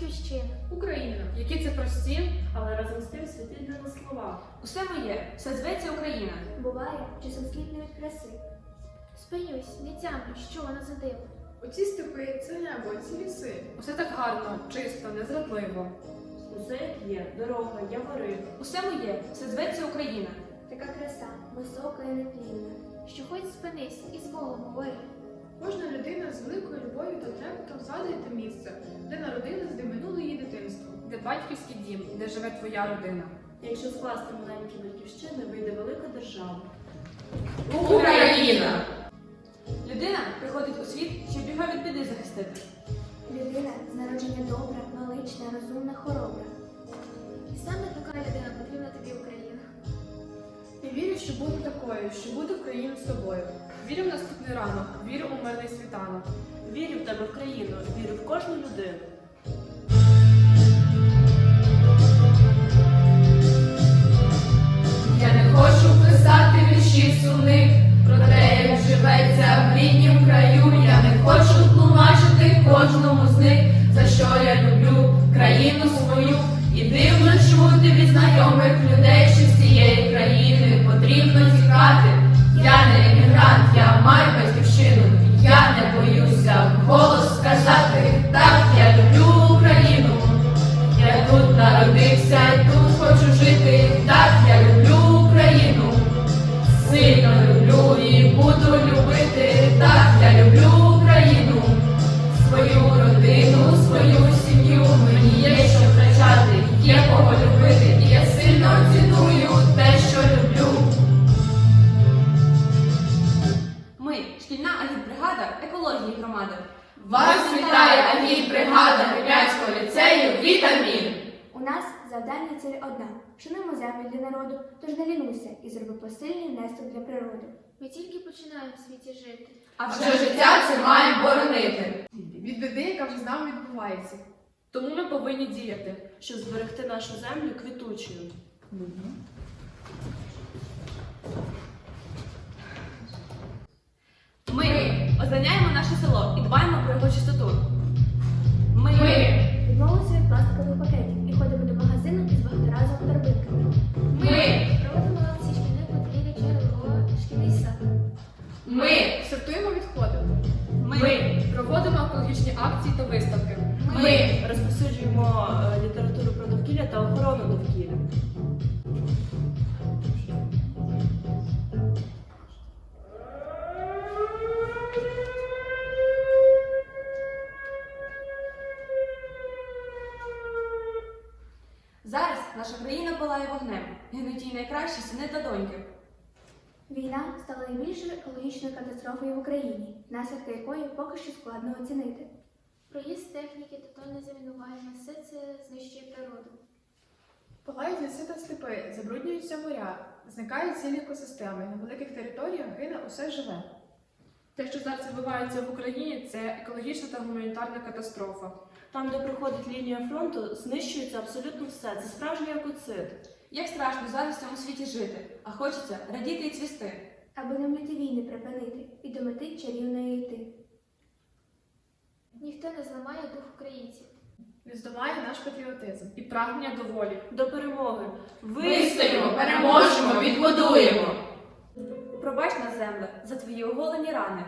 батьківщини, Україна, які це прості, але разом з тим святі для слова. Усе моє, все зветься Україна. буває часом слідної краси. Спиюсь, не тямлю, що вона за диво. Оці степи, це небо, ці ліси. Усе так гарно, чисто, незрадливо. Усе як є, дорога, явори. Усе моє, все зветься Україна. Така краса висока і нетлінна, що хоч спинись і з Богом говори. Кожна людина з великою любов'ю та трепетом згадує те місце, де народилась, де минуло її дитинство. Де батьківський дім, де живе твоя родина. Якщо скласти маленькі батьківщини, вийде велика держава. Україна! Людина приходить у світ, щоб його від біди захистити. Людина з народження добра, велична, розумна, хоробра. І саме така людина потрібна тобі Україна. Я вірю, що буду такою, що буду в країні з тобою. Вірю в наступний ранок, вірю у мирний світанок. Вірю в тебе в країну, вірю в кожну людину. Я не хочу писати вірші сумних про те, як живеться в ріднім краю. Я не хочу тлумачити кожному з них, за що я люблю країну свою. І дивно чути від знайомих людей, народився і тут хочу жити. Так, я люблю Україну. Сильно люблю і буду любити. Так, я люблю Україну. Свою родину, свою сім'ю. Мені є що втрачати, є кого любити. І я сильно ціную те, що люблю. Ми, шкільна агітбригада екології громади. Вас вітає агітбригада Гремянського ліцею Вітамін. У нас завдання ціль одна. Шануємо землю для народу, тож не лінуйся і зроби посильний внесок для природи. Ми тільки починаємо в світі жити. А Вже життя це маємо боронити. Від біди, яка вже з нами відбувається. Тому ми повинні діяти. щоб зберегти нашу землю квітучою. Ми ознаняємо наше село і дбаємо про його чистоту. Ми, Ми, Проводимо екологічні акції та виставки. ми. Розповсюджуємо е, літературу про довкілля та охорону довкілля. Зараз наша країна палає вогнем. Гинуть її найкращі сини та доньки. Війна стала найбільшою екологічною катастрофою в Україні, наслідки якої поки що складно оцінити. Проїзд техніки, тотальне замінування, все це знищує природу. Палають ліси та степи, забруднюються моря, зникають цілі екосистеми. На великих територіях гине усе живе. Те, що зараз відбувається в Україні, це екологічна та гуманітарна катастрофа. Там, де проходить лінія фронту, знищується абсолютно все. Це справжній екоцид. Як страшно зараз в цьому світі жити, а хочеться радіти і цвісти. Аби нам люті війни припинити і до мети чарівної йти. Ніхто не зламає дух українців. Не здолає наш патріотизм. І прагнення до волі. До перемоги. Вистоїмо, переможемо, відбудуємо. Пробач на земле за твої оголені рани.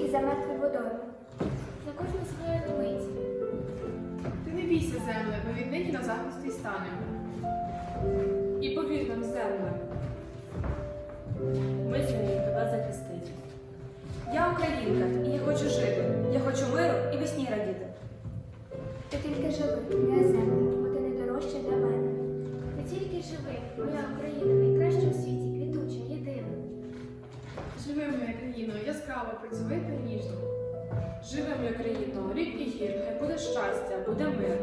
І за мертвою водою. За кожну свою мить. Ти не бійся, земле, ми віднині на захист твій станемо. Нам, земле. Ми тебе захистити. Я українка, і я хочу жити. Я хочу миру і весні радіти. Ти тільки живи, не земля, бо ти найдорожча для мене. Ти тільки живи, моя Україна, найкраща у світі, квітуча, єдина. Живи, моя країно, яскраво, працьовита ніжно. Живи, моя країно, рік і гір, хай буде щастя, буде мир.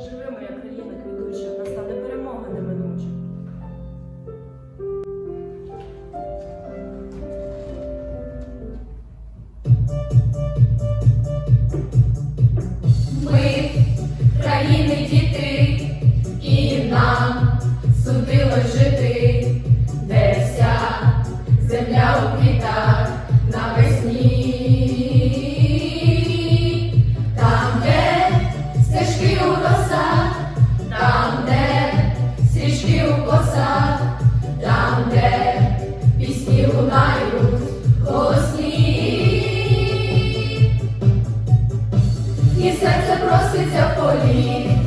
Живи, моя країна квітуча, настане і серце проситься в полі.